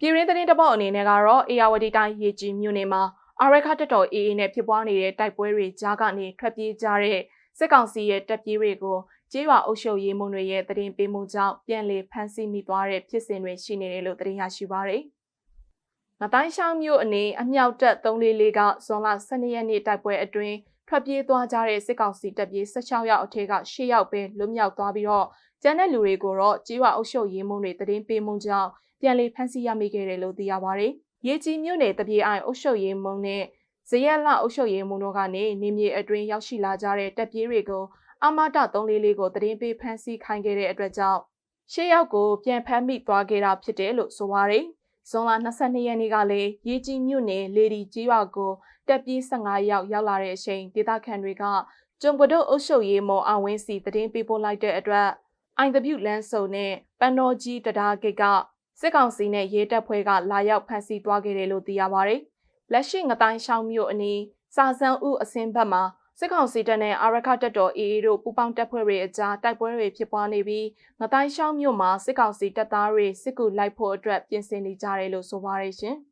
ပြည်ရင်းသတင်းတစ်ပုဒ်အနေနဲ့ကတော့အေယာဝတီတိုင်းရေကြီးမြို့နယ်မှာအာရခတက်တော် AA နဲ့ဖြစ်ပွားနေတဲ့တိုက်ပွဲတွေကြားကနေထွက်ပြေးကြတဲ့စစ်ကောင်စီရဲ့တပ်ပြေးတွေကိုကျေးရွာအုပ်ချုပ်ရေးမှူးတွေရဲ့တရင်ပေးမှုကြောင့်ပြန်လည်ဖမ်းဆီးမိသွားတဲ့ဖြစ်စဉ်တွေရှိနေတယ်လို့သတင်းရရှိပါရယ်။ငတိုင်းရှောင်းမြို့အနေအမြောက်တပ်344ကဇွန်လ12ရက်နေ့တိုက်ပွဲအတွင်းထွက်ပြေးသွားကြတဲ့စစ်ကောင်စီတပ်ပြေး16ယောက်အထက်က10ယောက်ပဲလွတ်မြောက်သွားပြီးတော့ ကျန်တဲ့လူတွေကိုတော့ကျေးရွာအုပ်ချုပ်ရေးမှူးတွေတရင်ပေးမှုကြောင့်ပြန်လည်ဖမ်းဆီးရမိခဲ့တယ်လို့သိရပါဗျ။ရေကြီးမြို့နယ်တပြေအိုင်အုပ်ချုပ်ရေးမှူးနဲ့ဇရက်လအုပ်ချုပ်ရေးမှူးတို့ကနေနေမြေအတွင်းရောက်ရှိလာကြတဲ့တပ်ပြေးတွေကိုအမတာ344ကိုတရင်ပေးဖမ်းဆီးခိုင်းခဲ့တဲ့အတွက်ကြောင့်ရှေ့ရောက်ကိုပြန်ဖမ်းမိသွားခဲ့တာဖြစ်တယ်လို့ဆိုပါရယ်။ဇွန်လ22ရက်နေ့ကလည်းရေကြီးမြို့နယ်လေဒီကြီးရွာကိုတက်ပြေး15ရောက်ရောက်လာတဲ့အချိန်ဒေသခံတွေကကျုံကဒုတ်အုပ်ချုပ်ရေးမော်အဝင်းစီတရင်ပေးပို့လိုက်တဲ့အတွက် အိုင်တဗျလန်းစုံနဲ့ပန်တော်ကြီးတရားဂိတ်ကစစ်ကောင်စီနဲ့ရဲတပ်ဖွဲ့ကလာရောက်ဖမ်းဆီးသွားခဲ့တယ်လို့သိရပါဗျ။လက်ရှိငတိုင်းရှောင်းမြို့အနီးစာစံဦးအစင်းဘက်မှာစစ်ကောင်စီတပ်နဲ့အာရခတပ်တော် AA တို့ပူးပေါင်းတပ်ဖွဲ့တွေအကြားတိုက်ပွဲတွေဖြစ်ပွားနေပြီးငတိုင်းရှောင်းမြို့မှာစစ်ကောင်စီတပ်သားတွေစစ်ကူလိုက်ဖို့အတွက်ပြင်ဆင်နေကြတယ်လို့ဆိုပါရရှင်။